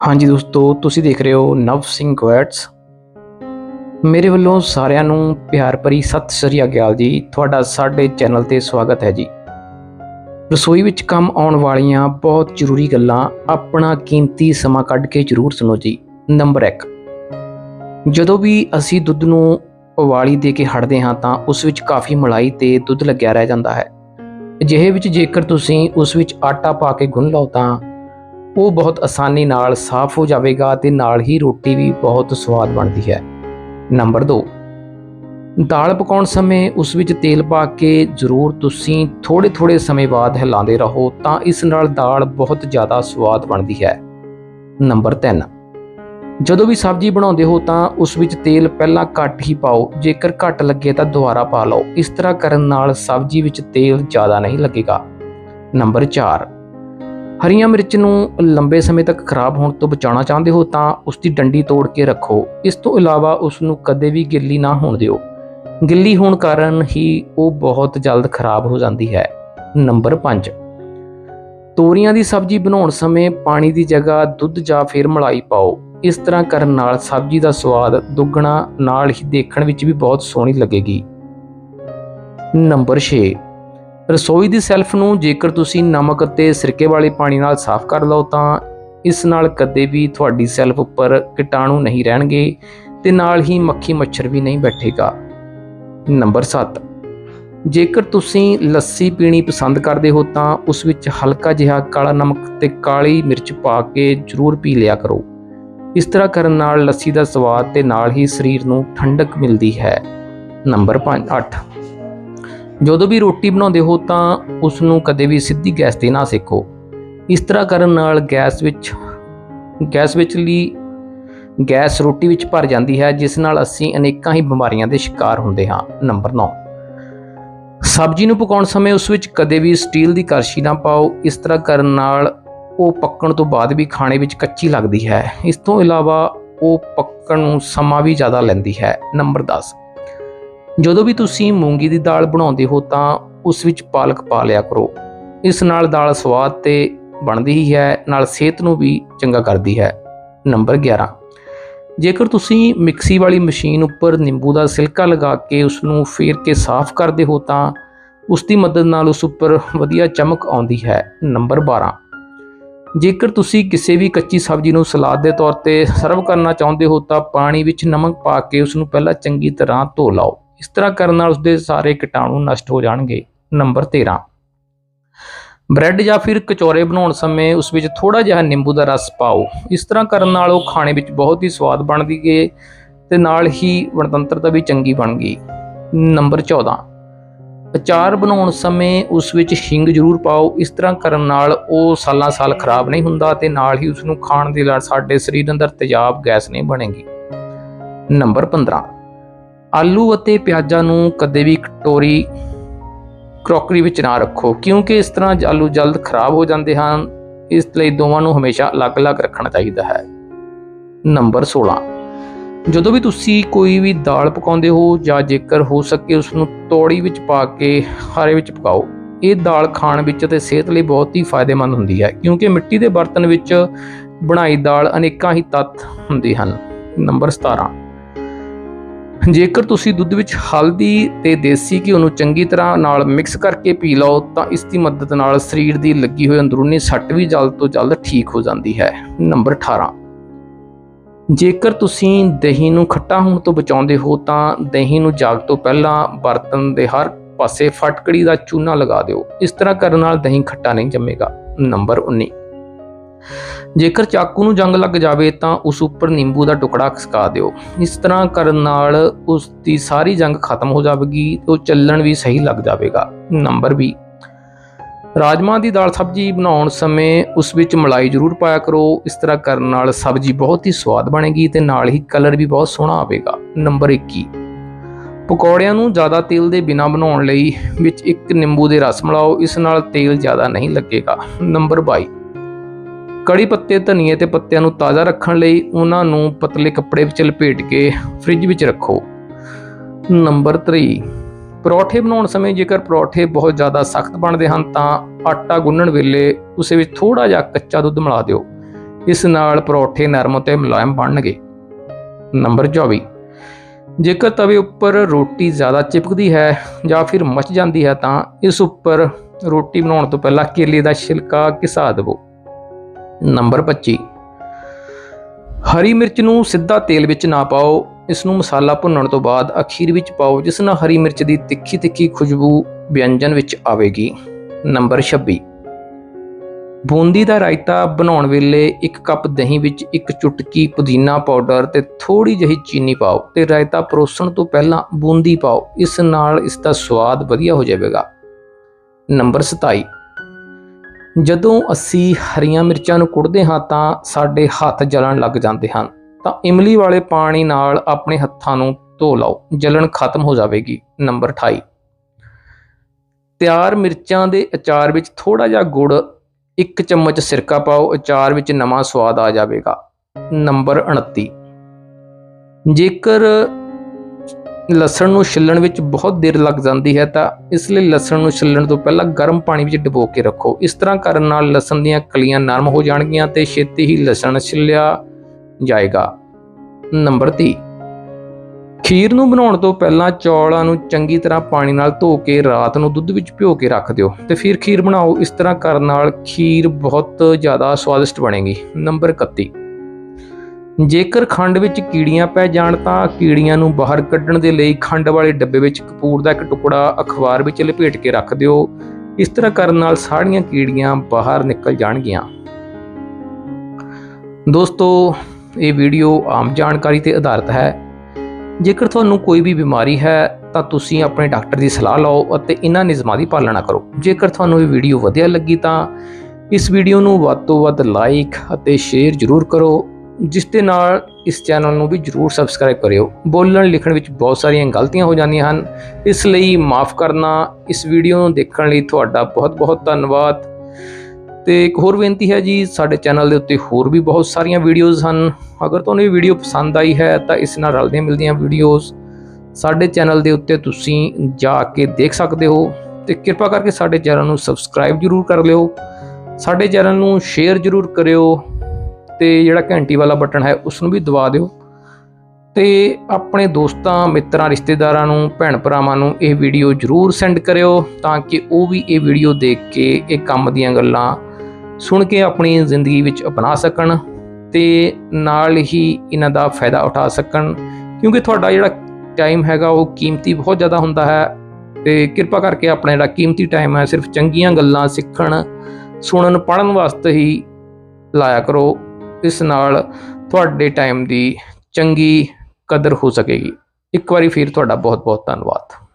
ਹਾਂਜੀ ਦੋਸਤੋ, ਤੁਸੀਂ ਦੇਖ ਰਹੇ ਹੋ ਨਵ ਸਿੰਘ ਕੁਐਟਸ ਮੇਰੇ ਵੱਲੋਂ ਸਾਰਿਆਂ ਨੂੰ ਪਿਆਰ ਭਰੀ ਸਤਿ ਸ੍ਰੀ ਅਕਾਲ ਜੀ। ਤੁਹਾਡਾ ਸਾਡੇ ਚੈਨਲ ਤੇ ਸਵਾਗਤ ਹੈ ਜੀ। ਰਸੋਈ ਵਿੱਚ ਕੰਮ ਆਉਣ ਵਾਲੀਆਂ ਬਹੁਤ ਜ਼ਰੂਰੀ ਗੱਲਾਂ ਆਪਣਾ ਕੀਮਤੀ ਸਮਾਂ ਕੱਢ ਕੇ ਜ਼ਰੂਰ ਸੁਣੋ ਜੀ। ਨੰਬਰ 1 ਜਦੋਂ ਵੀ ਅਸੀਂ ਦੁੱਧ ਨੂੰ ਉਬਾਲੀ ਦੇ ਕੇ ਹਟਦੇ ਹਾਂ ਤਾਂ ਉਸ ਵਿੱਚ ਕਾਫੀ ਮਲਾਈ ਤੇ ਦੁੱਧ ਲੱਗਿਆ ਰਹਿ ਜਾਂਦਾ ਹੈ। ਅਜਿਹੇ ਵਿੱਚ ਜੇਕਰ ਤੁਸੀਂ ਉਸ ਵਿੱਚ ਆਟਾ ਪਾ ਕੇ ਗੁੰਨ ਲਓ ਤਾਂ ਉਹ ਬਹੁਤ ਆਸਾਨੀ ਨਾਲ ਸਾਫ਼ ਹੋ ਜਾਵੇਗਾ ਤੇ ਨਾਲ ਹੀ ਰੋਟੀ ਵੀ ਬਹੁਤ ਸਵਾਦ ਬਣਦੀ ਹੈ। ਨੰਬਰ 2 ਦਾਲ ਪਕਾਉਣ ਸਮੇਂ ਉਸ ਵਿੱਚ ਤੇਲ ਪਾ ਕੇ ਜ਼ਰੂਰ ਤੁਸੀਂ ਥੋੜੇ ਥੋੜੇ ਸਮੇਂ ਬਾਅਦ ਹਿਲਾਉਂਦੇ ਰਹੋ ਤਾਂ ਇਸ ਨਾਲ ਦਾਲ ਬਹੁਤ ਜ਼ਿਆਦਾ ਸਵਾਦ ਬਣਦੀ ਹੈ। ਨੰਬਰ 3 ਜਦੋਂ ਵੀ ਸਬਜ਼ੀ ਬਣਾਉਂਦੇ ਹੋ ਤਾਂ ਉਸ ਵਿੱਚ ਤੇਲ ਪਹਿਲਾਂ ਘੱਟ ਹੀ ਪਾਓ, ਜੇਕਰ ਘੱਟ ਲੱਗੇ ਤਾਂ ਦੁਬਾਰਾ ਪਾ ਲਓ। ਇਸ ਤਰ੍ਹਾਂ ਕਰਨ ਨਾਲ ਸਬਜ਼ੀ ਵਿੱਚ ਤੇਲ ਜ਼ਿਆਦਾ ਨਹੀਂ ਲੱਗੇਗਾ। ਨੰਬਰ 4 ਹਰੀਆਂ ਮਿਰਚ ਨੂੰ ਲੰਬੇ ਸਮੇਂ ਤੱਕ ਖਰਾਬ ਹੋਣ ਤੋਂ ਬਚਾਉਣਾ ਚਾਹੁੰਦੇ ਹੋ ਤਾਂ ਉਸ ਦੀ ਡੰਡੀ ਤੋੜ ਕੇ ਰੱਖੋ। ਇਸ ਤੋਂ ਇਲਾਵਾ ਉਸ ਨੂੰ ਕਦੇ ਵੀ ਗਿੱਲੀ ਨਾ ਹੋਣ ਦਿਓ। ਗਿੱਲੀ ਹੋਣ ਕਾਰਨ ਹੀ ਉਹ ਬਹੁਤ ਜਲਦ ਖਰਾਬ ਹੋ ਜਾਂਦੀ ਹੈ। ਨੰਬਰ 5 ਤੋਰੀਆਂ ਦੀ ਸਬਜ਼ੀ ਬਣਾਉਣ ਸਮੇਂ ਪਾਣੀ ਦੀ ਜਗ੍ਹਾ ਦੁੱਧ ਜਾਂ ਫਿਰ ਮਲਾਈ ਪਾਓ। ਇਸ ਤਰ੍ਹਾਂ ਕਰਨ ਨਾਲ ਸਬਜ਼ੀ ਦਾ ਸਵਾਦ ਦੁੱਗਣਾ ਨਾਲ ਹੀ ਦੇਖਣ ਵਿੱਚ ਵੀ ਬਹੁਤ ਸੋਹਣੀ ਲੱਗੇਗੀ। ਨੰਬਰ 6 ਰਸੋਈ ਦੀ ਸੈਲਫ ਨੂੰ ਜੇਕਰ ਤੁਸੀਂ ਨਮਕ ਅਤੇ ਸਿਰਕੇ ਵਾਲੇ ਪਾਣੀ ਨਾਲ ਸਾਫ਼ ਕਰ ਲਓ ਤਾਂ ਇਸ ਨਾਲ ਕਦੇ ਵੀ ਤੁਹਾਡੀ ਸੈਲਫ ਉੱਪਰ ਕੀਟਾਣੂ ਨਹੀਂ ਰਹਿਣਗੇ ਤੇ ਨਾਲ ਹੀ ਮੱਖੀ ਮੱਛਰ ਵੀ ਨਹੀਂ ਬੈਠੇਗਾ। ਨੰਬਰ 7 ਜੇਕਰ ਤੁਸੀਂ ਲੱਸੀ ਪੀਣੀ ਪਸੰਦ ਕਰਦੇ ਹੋ ਤਾਂ ਉਸ ਵਿੱਚ ਹਲਕਾ ਜਿਹਾ ਕਾਲਾ ਨਮਕ ਤੇ ਕਾਲੀ ਮਿਰਚ ਪਾ ਕੇ ਜ਼ਰੂਰ ਪੀ ਲਿਆ ਕਰੋ। ਇਸ ਤਰ੍ਹਾਂ ਕਰਨ ਨਾਲ ਲੱਸੀ ਦਾ ਸਵਾਦ ਤੇ ਨਾਲ ਹੀ ਸਰੀਰ ਨੂੰ ਠੰਡਕ ਮਿਲਦੀ ਹੈ। ਨੰਬਰ 5 8 ਜਦੋਂ ਵੀ ਰੋਟੀ ਬਣਾਉਂਦੇ ਹੋ ਤਾਂ ਉਸ ਨੂੰ ਕਦੇ ਵੀ ਸਿੱਧੀ ਗੈਸ ਤੇ ਨਾ ਸੇਕੋ। ਇਸ ਤਰ੍ਹਾਂ ਕਰਨ ਨਾਲ ਗੈਸ ਵਿੱਚ, ਗੈਸ ਵਿਚਲੀ ਗੈਸ ਰੋਟੀ ਵਿੱਚ ਭਰ ਜਾਂਦੀ ਹੈ, ਜਿਸ ਨਾਲ ਅਸੀਂ ਅਨੇਕਾਂ ਹੀ ਬਿਮਾਰੀਆਂ ਦੇ ਸ਼ਿਕਾਰ ਹੁੰਦੇ ਹਾਂ। ਨੰਬਰ 9 ਸਬਜ਼ੀ ਨੂੰ ਪਕਾਉਣ ਸਮੇਂ ਉਸ ਵਿੱਚ ਕਦੇ ਵੀ ਸਟੀਲ ਦੀ ਕੜਛੀ ਨਾ ਪਾਓ। ਇਸ ਤਰ੍ਹਾਂ ਕਰਨ ਨਾਲ ਉਹ ਪੱਕਣ ਤੋਂ ਬਾਅਦ ਵੀ ਖਾਣੇ ਵਿੱਚ ਕੱਚੀ ਲੱਗਦੀ ਹੈ। ਇਸ ਤੋਂ ਇਲਾਵਾ ਉਹ ਪੱਕਣ ਨੂੰ ਸਮਾਂ ਵੀ ਜ਼ਿਆਦਾ ਲੈਂਦੀ ਹੈ। ਨੰਬਰ 10 ਜਦੋਂ ਵੀ ਤੁਸੀਂ ਮੂੰਗੀ ਦੀ ਦਾਲ ਬਣਾਉਂਦੇ ਹੋ ਤਾਂ ਉਸ ਵਿੱਚ ਪਾਲਕ ਪਾ ਲਿਆ ਕਰੋ। ਇਸ ਨਾਲ ਦਾਲ ਸਵਾਦ ਤੇ ਬਣਦੀ ਹੀ ਹੈ, ਨਾਲ ਸਿਹਤ ਨੂੰ ਵੀ ਚੰਗਾ ਕਰਦੀ ਹੈ। ਨੰਬਰ 11 ਜੇਕਰ ਤੁਸੀਂ ਮਿਕਸੀ ਵਾਲੀ ਮਸ਼ੀਨ ਉੱਪਰ ਨਿੰਬੂ ਦਾ ਸਿਲਕਾ ਲਗਾ ਕੇ ਉਸ ਨੂੰ ਫੇਰ ਕੇ ਸਾਫ਼ ਕਰਦੇ ਹੋ ਤਾਂ ਉਸ ਦੀ ਮਦਦ ਨਾਲ ਉਸ ਉੱਪਰ ਵਧੀਆ ਚਮਕ ਆਉਂਦੀ ਹੈ। ਨੰਬਰ 12 ਜੇਕਰ ਤੁਸੀਂ ਕਿਸੇ ਵੀ ਕੱਚੀ ਸਬਜ਼ੀ ਨੂੰ ਸਲਾਦ ਦੇ ਤੌਰ ਤੇ ਸਰਵ ਕਰਨਾ ਚਾਹੁੰਦੇ ਹੋ ਤਾਂ ਪਾਣੀ ਵਿੱਚ ਨਮਕ ਪਾ ਕੇ ਉਸ ਨੂੰ ਪਹਿਲਾਂ ਚੰਗੀ ਤਰ੍ਹਾਂ ਧੋ ਲਓ। ਇਸ ਤਰ੍ਹਾਂ ਕਰਨ ਨਾਲ ਉਸਦੇ ਸਾਰੇ ਕੀਟਾਣੂ ਨਸ਼ਟ ਹੋ ਜਾਣਗੇ। ਨੰਬਰ 13 ਬ੍ਰੈਡ ਜਾਂ ਫਿਰ ਕਚੌਰੇ ਬਣਾਉਣ ਸਮੇਂ ਉਸ ਵਿੱਚ ਥੋੜਾ ਜਿਹਾ ਨਿੰਬੂ ਦਾ ਰਸ ਪਾਓ। ਇਸ ਤਰ੍ਹਾਂ ਕਰਨ ਨਾਲ ਉਹ ਖਾਣੇ ਵਿੱਚ ਬਹੁਤ ਹੀ ਸਵਾਦ ਬਣਦੀ ਗੇ ਤੇ ਨਾਲ ਹੀ ਬਣਤੰਤਰਤਾ ਵੀ ਚੰਗੀ ਬਣ ਗਈ। ਨੰਬਰ 14 ਅਚਾਰ ਬਣਾਉਣ ਸਮੇਂ ਉਸ ਵਿੱਚ ਹਿੰਗ ਜ਼ਰੂਰ ਪਾਓ। ਇਸ ਤਰ੍ਹਾਂ ਕਰਨ ਨਾਲ ਉਹ ਸਾਲਾਂ ਸਾਲ ਖਰਾਬ ਨਹੀਂ ਹੁੰਦਾ ਤੇ ਨਾਲ ਹੀ ਉਸ ਨੂੰ ਖਾਣ ਦੇ ਨਾਲ ਸਾਡੇ ਸਰੀਰ ਅੰਦਰ ਤੇਜ਼ਾਬ ਗੈਸ ਨਹੀਂ ਬਣੇਗੀ। ਨੰਬਰ 15 ਆਲੂ ਅਤੇ ਪਿਆਜ਼ਾਂ ਨੂੰ ਕਦੇ ਵੀ ਕਟੋਰੀ ਕਰੋਕਰੀ ਵਿੱਚ ਨਾ ਰੱਖੋ, ਕਿਉਂਕਿ ਇਸ ਤਰ੍ਹਾਂ ਆਲੂ ਜਲਦ ਖਰਾਬ ਹੋ ਜਾਂਦੇ ਹਨ। ਇਸ ਲਈ ਦੋਵਾਂ ਨੂੰ ਹਮੇਸ਼ਾ ਅਲੱਗ-ਅਲੱਗ ਰੱਖਣਾ ਚਾਹੀਦਾ ਹੈ। ਨੰਬਰ 16 ਜਦੋਂ ਵੀ ਤੁਸੀਂ ਕੋਈ ਵੀ ਦਾਲ ਪਕਾਉਂਦੇ ਹੋ ਜਾਂ ਜੇਕਰ ਹੋ ਸਕੇ ਉਸ ਨੂੰ ਤੋੜੀ ਵਿੱਚ ਪਾ ਕੇ ਹਾਰੇ ਵਿੱਚ ਪਕਾਓ, ਇਹ ਦਾਲ ਖਾਣ ਵਿੱਚ ਅਤੇ ਸਿਹਤ ਲਈ ਬਹੁਤ ਹੀ ਫਾਇਦੇਮੰਦ ਹੁੰਦੀ ਹੈ, ਕਿਉਂਕਿ ਮਿੱਟੀ ਦੇ ਬਰਤਨ ਵਿੱਚ ਬਣਾਈ ਦਾਲ ਅਨੇਕਾਂ ਹੀ ਤੱਤ ਹੁੰਦੇ ਹਨ। ਨੰਬਰ 17 ਜੇਕਰ ਤੁਸੀਂ ਦੁੱਧ ਵਿੱਚ ਹਲਦੀ ਤੇ ਦੇਸੀ ਘਿਓ ਨੂੰ ਚੰਗੀ ਤਰ੍ਹਾਂ ਨਾਲ ਮਿਕਸ ਕਰਕੇ ਪੀ ਲਓ, ਤਾਂ ਇਸ ਦੀ ਮਦਦ ਨਾਲ ਸਰੀਰ ਦੀ ਲੱਗੀ ਹੋਈ ਅੰਦਰੂਨੀ ਸੱਟ ਵੀ ਜਲਦ ਤੋਂ ਜਲਦ ਠੀਕ ਹੋ ਜਾਂਦੀ ਹੈ। ਨੰਬਰ 18 ਜੇਕਰ ਤੁਸੀਂ ਦਹੀਂ ਨੂੰ ਖੱਟਾ ਹੋਣ ਤੋਂ ਬਚਾਉਂਦੇ ਹੋ, ਤਾਂ ਦਹੀਂ ਨੂੰ ਜਾਗ ਤੋਂ ਪਹਿਲਾਂ ਬਰਤਨ ਦੇ ਹਰ ਪਾਸੇ ਫਟਕੜੀ ਦਾ ਚੂਨਾ ਲਗਾ ਦਿਓ। ਇਸ ਤਰ੍ਹਾਂ ਕਰਨ ਨਾਲ ਦਹੀਂ ਖੱਟਾ ਨਹੀਂ ਜੰਮੇਗਾ। ਨੰਬਰ 19 ਜੇਕਰ ਚਾਕੂ ਨੂੰ ਜੰਗ ਲੱਗ ਜਾਵੇ ਤਾਂ ਉਸ ਉੱਪਰ ਨਿੰਬੂ ਦਾ ਟੁਕੜਾ ਖਸਕਾ ਦਿਓ। ਇਸ ਤਰ੍ਹਾਂ ਕਰਨ ਨਾਲ ਉਸ ਦੀ ਸਾਰੀ ਜੰਗ ਖਤਮ ਹੋ ਜਾਵੇਗੀ ਤੇ ਉਹ ਚੱਲਣ ਵੀ ਸਹੀ ਲੱਗ ਜਾਵੇਗਾ। ਨੰਬਰ 20 ਰਾਜਮਾ ਦੀ ਦਾਲ ਸਬਜ਼ੀ ਬਣਾਉਣ ਸਮੇਂ ਉਸ ਵਿੱਚ ਮਲਾਈ ਜ਼ਰੂਰ ਪਾਇਆ ਕਰੋ। ਇਸ ਤਰ੍ਹਾਂ ਕਰਨ ਨਾਲ ਸਬਜ਼ੀ ਬਹੁਤ ਹੀ ਸਵਾਦ ਬਣੇਗੀ ਤੇ ਨਾਲ ਹੀ ਕਲਰ ਵੀ ਬਹੁਤ ਸੋਹਣਾ ਆਵੇਗਾ। ਨੰਬਰ 21 ਪਕੌੜਿਆਂ ਨੂੰ ਜ਼ਿਆਦਾ ਤੇਲ ਦੇ ਬਿਨਾ ਬਣਾਉਣ ਲਈ ਵਿੱਚ ਇੱਕ ਨਿੰਬੂ ਦੇ ਰਸ ਮਿਲਾਓ। ਇਸ ਨਾਲ ਤੇਲ ਜ਼ਿਆਦਾ ਨਹੀਂ ਲੱਗੇਗਾ। ਨੰਬਰ 22 ਕੜੀ ਪੱਤੇ, ਧਨੀਏ ਤੇ ਪੱਤਿਆਂ ਨੂੰ ਤਾਜ਼ਾ ਰੱਖਣ ਲਈ ਉਹਨਾਂ ਨੂੰ ਪਤਲੇ ਕੱਪੜੇ ਵਿੱਚ ਲਪੇਟ ਕੇ ਫ੍ਰਿਜ ਵਿੱਚ ਰੱਖੋ। ਨੰਬਰ 3 ਪਰੌਠੇ ਬਣਾਉਣ ਸਮੇਂ ਜੇਕਰ ਪਰੌਠੇ ਬਹੁਤ ਜ਼ਿਆਦਾ ਸਖਤ ਬਣਦੇ ਹਨ ਤਾਂ ਆਟਾ ਗੁੰਨਣ ਵੇਲੇ ਉਸੇ ਵਿੱਚ ਥੋੜਾ ਜਿਹਾ ਕੱਚਾ ਦੁੱਧ ਮਿਲਾ ਦਿਓ। ਇਸ ਨਾਲ ਪਰੌਠੇ ਨਰਮ ਅਤੇ ਮੁਲਾਇਮ ਬਣਨਗੇ। ਨੰਬਰ 24 ਜੇਕਰ ਤਵੇ ਉੱਪਰ ਰੋਟੀ ਜ਼ਿਆਦਾ ਚਿਪਕਦੀ ਹੈ ਜਾਂ ਫਿਰ ਮੱਚ ਜਾਂਦੀ ਹੈ ਤਾਂ ਇਸ ਉੱਪਰ ਰੋਟੀ ਬਣਾਉਣ ਤੋਂ ਪਹਿਲਾਂ ਕੇਲੇ ਦਾ ਛਿਲਕਾ ਘਿਸਾ ਦੇਵੋ। ਨੰਬਰ 25 ਹਰੀ ਮਿਰਚ ਨੂੰ ਸਿੱਧਾ ਤੇਲ ਵਿੱਚ ਨਾ ਪਾਓ। ਇਸ ਨੂੰ ਮਸਾਲਾ ਭੁੰਨਣ ਤੋਂ ਬਾਅਦ ਅਖੀਰ ਵਿੱਚ ਪਾਓ, ਜਿਸ ਨਾਲ ਹਰੀ ਮਿਰਚ ਦੀ ਤਿੱਖੀ ਤਿੱਖੀ ਖੁਸ਼ਬੂ ਵਿਅੰਜਨ ਵਿੱਚ ਆਵੇਗੀ। ਨੰਬਰ 26 ਬੂੰਦੀ ਦਾ ਰਾਇਤਾ ਬਣਾਉਣ ਵੇਲੇ ਇੱਕ ਕੱਪ ਦਹੀਂ ਵਿੱਚ ਇੱਕ ਚੁਟਕੀ ਪੁਦੀਨਾ ਪਾਊਡਰ ਤੇ ਥੋੜੀ ਜਿਹੀ ਚੀਨੀ ਪਾਓ ਤੇ ਰਾਇਤਾ ਪਰੋਸਣ ਤੋਂ ਪਹਿਲਾਂ ਬੂੰਦੀ ਪਾਓ। ਇਸ ਨਾਲ ਇਸ ਦਾ ਸਵਾਦ ਵਧੀਆ ਹੋ ਜਾਵੇਗਾ। ਨੰਬਰ 27 ਜਦੋਂ ਅਸੀਂ ਹਰੀਆਂ ਮਿਰਚਾਂ ਨੂੰ ਕੁੱਟਦੇ ਹਾਂ ਤਾਂ ਸਾਡੇ ਹੱਥ ਜਲਣ ਲੱਗ ਜਾਂਦੇ ਹਨ। ਤਾਂ ਇਮਲੀ ਵਾਲੇ ਪਾਣੀ ਨਾਲ ਆਪਣੇ ਹੱਥਾਂ ਨੂੰ ਧੋ ਲਓ, ਜਲਣ ਖਤਮ ਹੋ ਜਾਵੇਗੀ। ਨੰਬਰ 28 ਤਿਆਰ ਮਿਰਚਾਂ ਦੇ ਅਚਾਰ ਵਿੱਚ ਥੋੜਾ ਜਿਹਾ ਗੁੜ, ਇੱਕ ਚਮਚ ਸਿਰਕਾ ਪਾਓ, ਅਚਾਰ ਵਿੱਚ ਨਵਾਂ ਸਵਾਦ ਆ ਜਾਵੇਗਾ। ਨੰਬਰ 29 ਜੇਕਰ ਲਸਣ ਨੂੰ ਛਿੱਲਣ ਵਿੱਚ ਬਹੁਤ ਦੇਰ ਲੱਗ ਜਾਂਦੀ ਹੈ ਤਾਂ ਇਸ ਲਈ ਲਸਣ ਨੂੰ ਛਿੱਲਣ ਤੋਂ ਪਹਿਲਾਂ ਗਰਮ ਪਾਣੀ ਵਿੱਚ ਡੁਬੋ ਕੇ ਰੱਖੋ। ਇਸ ਤਰ੍ਹਾਂ ਕਰਨ ਨਾਲ ਲਸਣ ਦੀਆਂ ਕਲੀਆਂ ਨਰਮ ਹੋ ਜਾਣਗੀਆਂ ਤੇ ਛੇਤੀ ਹੀ ਲਸਣ ਛਿੱਲਿਆ ਜਾਏਗਾ। ਨੰਬਰ 30 ਖੀਰ ਨੂੰ ਬਣਾਉਣ ਤੋਂ ਪਹਿਲਾਂ ਚੌਲਾਂ ਨੂੰ ਚੰਗੀ ਤਰ੍ਹਾਂ ਪਾਣੀ ਨਾਲ ਧੋ ਕੇ ਰਾਤ ਨੂੰ ਦੁੱਧ ਵਿੱਚ ਭਿਓ ਕੇ ਰੱਖ ਦਿਓ ਤੇ ਫਿਰ ਖੀਰ ਬਣਾਓ। ਇਸ ਤਰ੍ਹਾਂ ਕਰਨ ਨਾਲ ਖੀਰ ਬਹੁਤ ਜ਼ਿਆਦਾ ਸਵਾਦਿਸ਼ਟ ਬਣੇਗੀ। ਨੰਬਰ 31 ਜੇਕਰ ਖੰਡ ਵਿੱਚ ਕੀੜੀਆਂ ਪੈ ਜਾਣ ਤਾਂ ਕੀੜੀਆਂ ਨੂੰ ਬਾਹਰ ਕੱਢਣ ਦੇ ਲਈ ਖੰਡ ਵਾਲੇ ਡੱਬੇ ਵਿੱਚ ਕਪੂਰ ਦਾ ਇੱਕ ਟੁਕੜਾ ਅਖਬਾਰ ਵਿੱਚ ਲਪੇਟ ਕੇ ਰੱਖ ਦਿਓ। ਇਸ ਤਰ੍ਹਾਂ ਕਰਨ ਨਾਲ ਸਾਰੀਆਂ ਕੀੜੀਆਂ ਬਾਹਰ ਨਿਕਲ ਜਾਣਗੀਆਂ। ਦੋਸਤੋ, ਇਹ ਵੀਡੀਓ ਆਮ ਜਾਣਕਾਰੀ ਤੇ ਆਧਾਰਿਤ ਹੈ। ਜੇਕਰ ਤੁਹਾਨੂੰ ਕੋਈ ਵੀ ਬਿਮਾਰੀ ਹੈ, ਤਾਂ ਤੁਸੀਂ ਆਪਣੇ ਡਾਕਟਰ ਦੀ ਸਲਾਹ ਲਓ ਅਤੇ ਇਹਨਾਂ ਨਿਯਮਾਂ ਦੀ ਪਾਲਣਾ ਕਰੋ। ਜੇਕਰ ਤੁਹਾਨੂੰ ਇਹ ਵੀਡੀਓ ਵਧੀਆ ਲੱਗੀ ਤਾਂ ਇਸ ਵੀਡੀਓ ਨੂੰ ਵੱਧ ਤੋਂ ਵੱਧ ਲਾਈਕ ਅਤੇ ਸ਼ੇਅਰ ਜ਼ਰੂਰ ਕਰੋ। ਜਿਸ ਦੇ ਨਾਲ ਇਸ ਚੈਨਲ ਨੂੰ ਵੀ ਜ਼ਰੂਰ ਸਬਸਕ੍ਰਾਈਬ ਕਰਿਓ। ਬੋਲਣ ਲਿਖਣ ਵਿੱਚ ਬਹੁਤ ਸਾਰੀਆਂ ਗਲਤੀਆਂ ਹੋ ਜਾਂਦੀਆਂ ਹਨ। ਇਸ ਲਈ ਮਾਫ ਕਰਨਾ, ਇਸ ਵੀਡੀਓ ਨੂੰ ਦੇਖਣ ਲਈ ਤੁਹਾਡਾ ਬਹੁਤ ਬਹੁਤ ਧੰਨਵਾਦ। ਤੇ ਇੱਕ ਹੋਰ ਬੇਨਤੀ ਹੈ ਜੀ, ਸਾਡੇ ਚੈਨਲ ਦੇ ਉੱਤੇ ਹੋਰ ਵੀ ਬਹੁਤ ਸਾਰੀਆਂ ਵੀਡੀਓਜ਼ ਹਨ। ਅਗਰ ਤੁਹਾਨੂੰ ਇਹ ਵੀਡੀਓ ਪਸੰਦ ਆਈ ਹੈ, ਤਾਂ ਇਸ ਨਾਲ ਰਲਦੀਆਂ ਮਿਲਦੀਆਂ ਵੀਡੀਓਜ਼ ਸਾਡੇ ਚੈਨਲ ਦੇ ਉੱਤੇ ਤੁਸੀਂ ਜਾ ਕੇ ਦੇਖ ਸਕਦੇ ਹੋ। ਤੇ ਕਿਰਪਾ ਕਰਕੇ ਸਾਡੇ ਚੈਨਲ ਨੂੰ ਸਬਸਕ੍ਰਾਈਬ ਜ਼ਰੂਰ ਕਰ ਲਿਓ। ਸਾਡੇ ਚੈਨਲ ਨੂੰ ਸ਼ੇਅਰ ਜ਼ਰੂਰ ਕਰਿਓ। ਤੇ ਜਿਹੜਾ ਘੰਟੀ ਵਾਲਾ ਬਟਨ ਹੈ ਉਸ ਨੂੰ ਵੀ ਦਬਾ ਦਿਓ। ਤੇ ਆਪਣੇ ਦੋਸਤਾਂ, ਮਿੱਤਰਾਂ, ਰਿਸ਼ਤੇਦਾਰਾਂ ਨੂੰ ਭੈਣ ਭਰਾਵਾਂ ਨੂੰ ਇਹ ਵੀਡੀਓ ਜ਼ਰੂਰ ਸੈਂਡ ਕਰਿਓ ਤਾਂ ਕਿ ਉਹ ਵੀ ਇਹ ਵੀਡੀਓ ਦੇਖ ਕੇ ਇਹ ਕੰਮ ਦੀਆਂ ਗੱਲਾਂ ਸੁਣ ਕੇ ਆਪਣੀ ਜ਼ਿੰਦਗੀ ਵਿੱਚ ਅਪਣਾ ਸਕਣ ਤੇ ਨਾਲ ਹੀ ਇਹਨਾਂ ਦਾ ਫਾਇਦਾ ਉਠਾ ਸਕਣ। ਕਿਉਂਕਿ ਤੁਹਾਡਾ ਜਿਹੜਾ ਟਾਈਮ ਹੈਗਾ ਉਹ ਕੀਮਤੀ ਬਹੁਤ ਜ਼ਿਆਦਾ ਹੁੰਦਾ ਹੈ ਤੇ ਕਿਰਪਾ ਕਰਕੇ ਆਪਣਾ ਜਿਹੜਾ ਕੀਮਤੀ ਟਾਈਮ ਹੈ ਸਿਰਫ ਚੰਗੀਆਂ ਗੱਲਾਂ ਸਿੱਖਣ, ਸੁਣਨ ਪੜਨ ਵਾਸਤੇ ਹੀ ਲਾਇਆ ਕਰੋ। ਇਸ ਨਾਲ ਤੁਹਾਡੇ ਟਾਈਮ ਦੀ ਚੰਗੀ ਕਦਰ ਹੋ ਸਕੇਗੀ। ਇੱਕ ਵਾਰੀ ਫਿਰ ਤੁਹਾਡਾ ਬਹੁਤ ਬਹੁਤ ਧੰਨਵਾਦ।